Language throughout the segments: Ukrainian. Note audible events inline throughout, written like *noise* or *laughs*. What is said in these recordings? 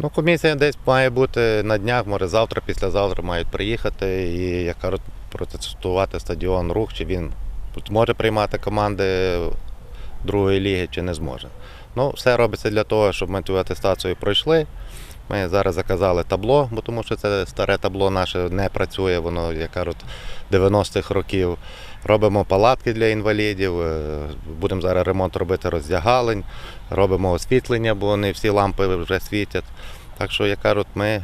Ну, комісія десь має бути на днях, може завтра, післязавтра мають приїхати і як кажуть, протестувати стадіон рух, чи він зможе приймати команди другої ліги, чи не зможе. Ну, все робиться для того, щоб ми ту атестацію пройшли. Ми зараз заказали табло, бо тому що це старе табло наше не працює, воно, як кажуть, 90-х років. Робимо палатки для інвалідів, е, будемо зараз ремонт робити роздягалень, робимо освітлення, бо не всі лампи вже світять. Так що, як кажуть, ми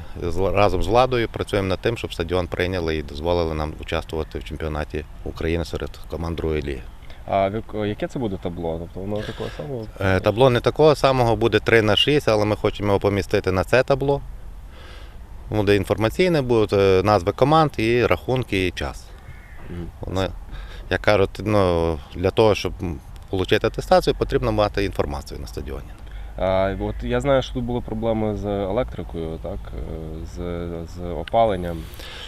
разом з владою працюємо над тим, щоб стадіон прийняли і дозволили нам участвувати в чемпіонаті України серед команд другої ліги. А яке це буде табло? Тобто воно такого самого? Е, Табло не такого самого, буде 3 на 6, але ми хочемо його помістити на це табло. Буде інформаційне, будуть е, назви команд і рахунки, і час. Воно, як кажуть, ну, для того, щоб отримати атестацію, потрібно мати інформацію на стадіоні. А, от я знаю, що тут були проблеми з електрикою, так? е, З, з опаленням.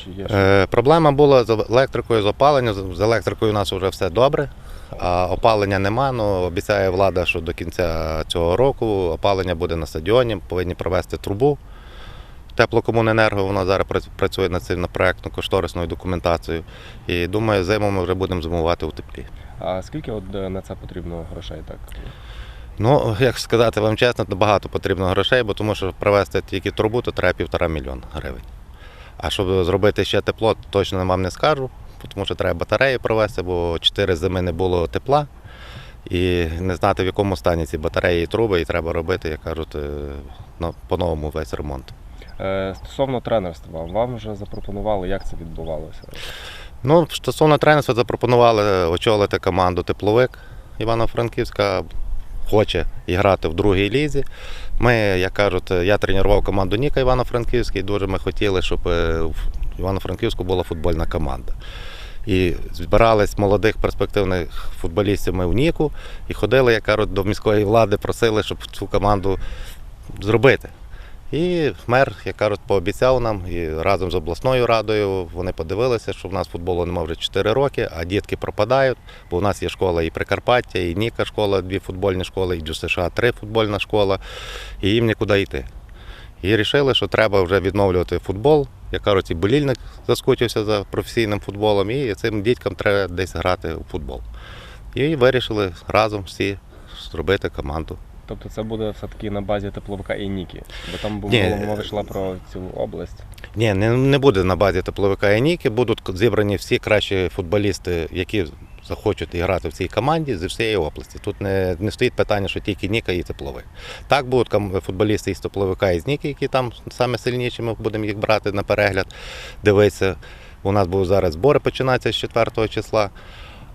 Є? Е, проблема була з електрикою, з опаленням. З з електрикою у нас вже все добре, а опалення нема. Ну, обіцяє влада, що до кінця цього року опалення буде на стадіоні, повинні провести трубу. Теплокомуненерго вона зараз працює над цим на проєктну кошторисною документацією. І думаю, зиму ми вже будемо зимувати у теплі. А скільки от е, на це потрібно грошей? Так? Ну, як сказати вам чесно, то багато потрібно грошей, бо тому що провести тільки трубу, то треба півтора мільйона гривень. А щоб зробити ще тепло, точно вам не скажу, тому що треба батареї провести, бо чотири зими не було тепла. І не знати, в якому стані ці батареї і труби, і треба робити, як кажуть, е, ну, по-новому весь ремонт. Е, Стосовно тренерства, вам вже запропонували, як це відбувалося? Ну, стосовно тренерства запропонували очолити команду тепловик Івано-Франківська. Хоче грати в другій лізі. Ми, як кажуть, я тренував команду Ніка Івано-Франківський. Дуже ми хотіли, щоб е, в Івано-Франківську була футбольна команда. І збирались молодих перспективних футболістів ми в Ніку і ходили, як кажуть, до міської влади, просили, щоб цю команду зробити. І мер, як кажуть, пообіцяв нам і разом з обласною радою вони подивилися, що в нас футболу немає вже 4 роки, а дітки пропадають, бо у нас є школа і Прикарпаття, і Ніка школа, дві футбольні школи, і ДЮСШ три футбольна школа, і їм нікуди йти. І вирішили, що треба вже відновлювати футбол. Як кажуть, і болільник заскучився за професійним футболом, і цим діткам треба десь грати у футбол. І вирішили разом всі зробити команду. Тобто це буде все-таки на базі тепловика і Ніки, бо там Ні. була мова йшла про цілу область. Ні, не, не буде на базі тепловика і Ніки. Будуть зібрані всі кращі футболісти, які захочуть грати в цій команді зі всієї області. Тут не, не стоїть питання, що тільки Ніка і тепловик. Так будуть футболісти із тепловика і з Ніки, які там саме сильніші, ми будемо їх брати на перегляд, дивитися. У нас будуть зараз збори починатися з 4 числа.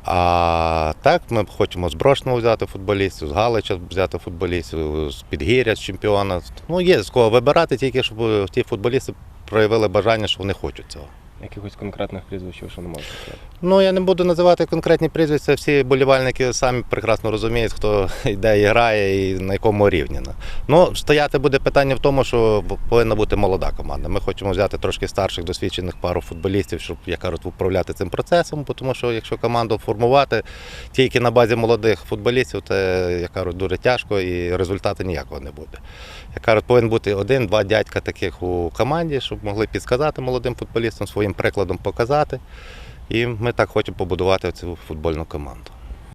А так ми хочемо з Брошного взяти футболістів, з Галича взяти футболістів, з Підгір'я, з чемпіона. Ну, є з кого вибирати, тільки щоб ті футболісти проявили бажання, що вони хочуть цього. Якихось конкретних прізвищ, що не можете сказати. Ну, я не буду називати конкретні прізвища, всі болівальники самі прекрасно розуміють, хто *laughs* йде і грає і на якому рівні. Ну, стояти буде питання в тому, що повинна бути молода команда. Ми хочемо взяти трошки старших досвідчених пару футболістів, щоб, як кажуть, управляти цим процесом, тому що якщо команду формувати тільки на базі молодих футболістів, то, як кажуть, дуже тяжко і результату ніякого не буде. Як кажуть, повинен бути один-два дядька таких у команді, щоб могли підсказати молодим футболістам, своїм прикладом показати. І ми так хочемо побудувати цю футбольну команду.